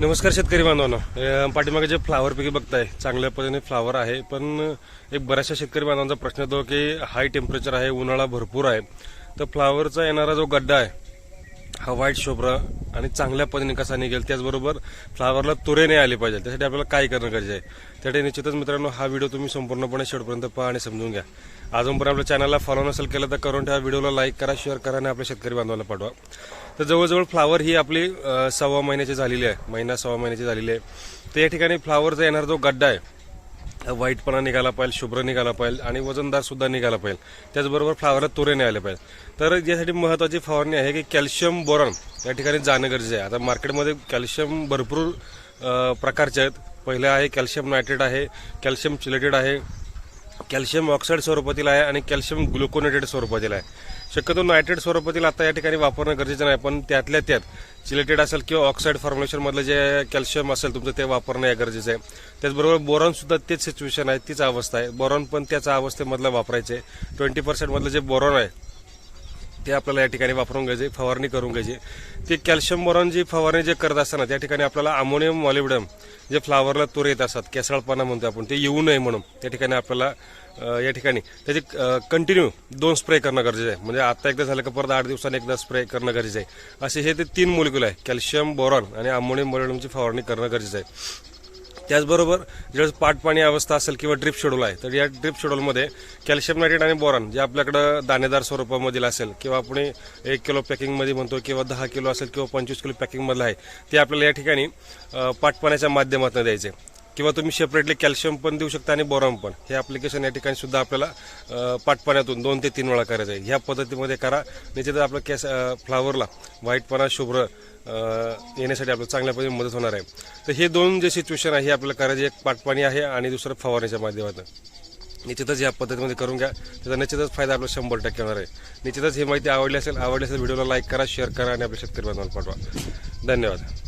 नमस्कार शेतकरी बांधवांनो. पाठीमागे जे फ्लावर पैकी बघताय चांगल्या पद्धतीने फ्लावर आहे पण एक बऱ्याचशा शेतकरी बांधवांचा प्रश्न येतो की हाय टेम्परेचर आहे उन्हाळा भरपूर आहे. तर फ्लावरचा येणारा जो गड्डा आहे हा व्हाईट शोभरा आणि चांगल्या पद्धतीने कसा निघेल त्याचबरोबर फ्लावरला तुरे नाही आले पाहिजे. त्यासाठी आपल्याला काय करणं गरजेचं आहे? त्यासाठी निश्चितच मित्रांनो हा व्हिडिओ तुम्ही संपूर्णपणे शेवटपर्यंत पहा आणि समजून घ्या. अजूनपर्यंत आपल्या चॅनलला फॉलो नसेल केलं तर करून ठेवा. व्हिडिओला लाईक करा शेअर करा आणि आपल्या शेतकरी बांधवाला पाठवा. तर जवळजवळ फ्लावर ही आपली सव्वा महिन्याची झालेली आहे. महिना सव्वा महिन्याची झालेली आहे. तर या ठिकाणी फ्लावरचा येणारा जो गड्डा आहे व्हाईटपणा निघाला पाहिजे शुभ्र निघाला पाहिजे आणि वजनदार सुद्धा निघाला पाहिजे. त्याचबरोबर फ्लावरला तुरे नाही आले पाहिजे. तर यासाठी महत्वाची फवारणी आहे की कॅल्शियम बोरॉन या ठिकाणी जाणं गरजेचं आहे. आता मार्केटमध्ये कॅल्शियम भरपूर प्रकारचे आहेत. पहिलं आहे कॅल्शियम नायट्रेट आहे कॅल्शियम चिलेटेड आहे कॅल्शियम ऑक्साईड स्वरूपातील आहे आणि कॅल्शियम ग्लुकोनेटेड स्वरूपातील आहे. शक्यतो नायट्रेट स्वरूपातील आता या ठिकाणी वापरणं गरजेचं नाही पण त्यातल्या त्यात चिलेटेड असेल किंवा ऑक्साईड फॉर्म्युलेशन मधलं जे कॅल्शियम असेल तुमचं ते वापरणं या गरजेचं आहे. त्याचबरोबर बोरॉन सुद्धा तेच सिच्युएशन आहे तीच अवस्था आहे. बोरॉन पण त्याच अवस्थेमधलं वापरायचे ट्वेंटी पर्सेंटमधलं जे बोरॉन आहे ते आपल्याला या ठिकाणी वापरून घ्यायचे फवारणी करून घ्यायची. ते कॅल्शियम बोरॉन जी फवारणी जे करत असताना त्या ठिकाणी आपल्याला अमोनियम मॉलिबडम जे फ्लावरला तोर येत असतात केसळपणा म्हणतो आपण ते येऊ नये म्हणून. त्या ठिकाणी आपल्याला या ठिकाणी त्याची कंटिन्यू दोन स्प्रे करणं गरजेचं आहे. म्हणजे आता एकदा झालं का परत आठ दिवसांनी एकदा स्प्रे करणं गरजेचं आहे. असे हे ते तीन मोलिक्युल आहे. कॅल्शियम बोरॉन आणि अमोनियम मॉलिबडमची फवारणी करणं गरजेचं आहे. त्याचबरोबर ज्यावेळेस पाटपाणी अवस्था असेल किंवा ड्रिप शेड्यूल आहे तर या ड्रिप शेड्यूलमध्ये कॅल्शियम नायट्रेट आणि बोरॉन जे आपल्याकडं दाणेदार स्वरूपामधील असेल किंवा आपण एक किलो पॅकिंगमध्ये म्हणतो किंवा दहा किलो असेल किंवा पंचवीस किलो पॅकिंगमधलं आहे ते आपल्याला या ठिकाणी पाटपाण्याच्या माध्यमातून द्यायचे. किंवा तुम्ही सेपरेटली कॅल्शियम पण देऊ शकता आणि बोरॉन पण. हे ॲप्लिकेशन या ठिकाणी सुद्धा आपल्याला पाटपाण्यातून दोन ते तीन वेळा करायचं आहे. ह्या पद्धतीमध्ये करा. निश्चितच आपलं कॅस फ्लावरला व्हाईटपणा शुभ्र येण्यासाठी आपल्याला चांगल्या पद्धतीने मदत होणार आहे. तर हे दोन जे सिच्युएशन आहे हे आपल्याला करायचे. एक पाटपाणी आहे आणि दुसरं फवारणीच्या माध्यमातून. निश्चितच या पद्धतीमध्ये करून घ्या. त्याचा निश्चितच फायदा आपल्याला शंभर टक्के होणार आहे. निश्चितच ही माहिती आवडली असेल आवडली असेल व्हिडिओला लाईक करा शेअर करा आणि आपल्या शेतकरी बांधवांना पाठवा. धन्यवाद.